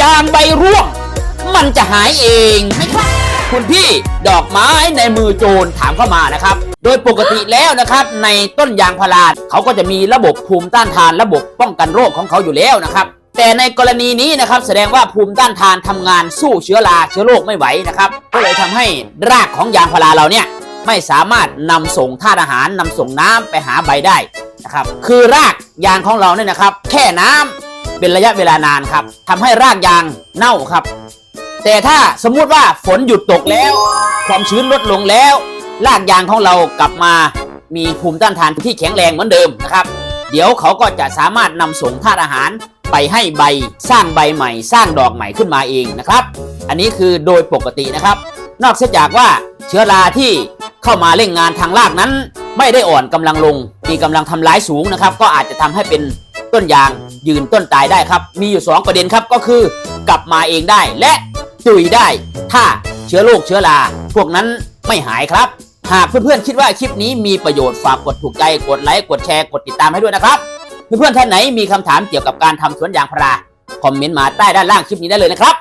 ยางใบร่วง มันจะหายเองไหมครับคุณพี่ดอกไม้ในมือโจรถามเข้ามานะครับ โดยปกติแล้วนะครับ ในต้นยางพาราเขาก็จะมีระบบภูมิต้านทานระบบป้องกันโรคของเขาอยู่แล้วนะครับ แต่ในกรณีนี้นะครับ แสดงว่าภูมิต้านทานทำงานสู้เชื้อราเชื้อโรคไม่ไหวนะครับก็เลยทำให้รากของยางพาราเราเนี่ยไม่สามารถนำส่งธาตุอาหารนำส่งน้ำไปหาใบได้นะครับ คือรากยางของเราเนี่ยนะครับ แค่น้ำ เป็นระยะเวลานานครับทำให้รากยางเน่าครับ แต่ถ้าสมมุติว่าฝนหยุดตกแล้ว ความชื้นลดลงแล้ว รากยางของเรากลับมามีภูมิต้านทานที่แข็งแรงเหมือนเดิมนะครับ เดี๋ยวเขาก็จะสามารถนำส่งธาตุอาหารไปให้ใบสร้างใบใหม่ สร้างดอกใหม่ขึ้นมาเองนะครับ อันนี้คือโดยปกตินะครับ นอกเสียจากว่าเชื้อราที่เข้ามาเล่นงานทางรากนั้น ไม่ได้อ่อนกำลังลง มีกำลังทำร้ายสูงนะครับ ก็อาจจะทำให้เป็น ต้นยาง ยืนต้นตายได้ครับ มีอยู่ 2 ประเด็นครับก็คือกลับมาเองได้และตุยได้ ถ้าเชื้อโรคเชื้อรา พวกนั้นไม่หายครับ หากเพื่อนๆคิดว่าคลิปนี้มีประโยชน์ฝากกดถูกใจกดไลค์กดแชร์กดติดตามให้ด้วยนะครับเพื่อนๆท่านไหนมีคำถามเกี่ยวกับการทำสวนยางพาราคอมเมนต์มาใต้ด้านล่างคลิปนี้ได้เลยนะครับ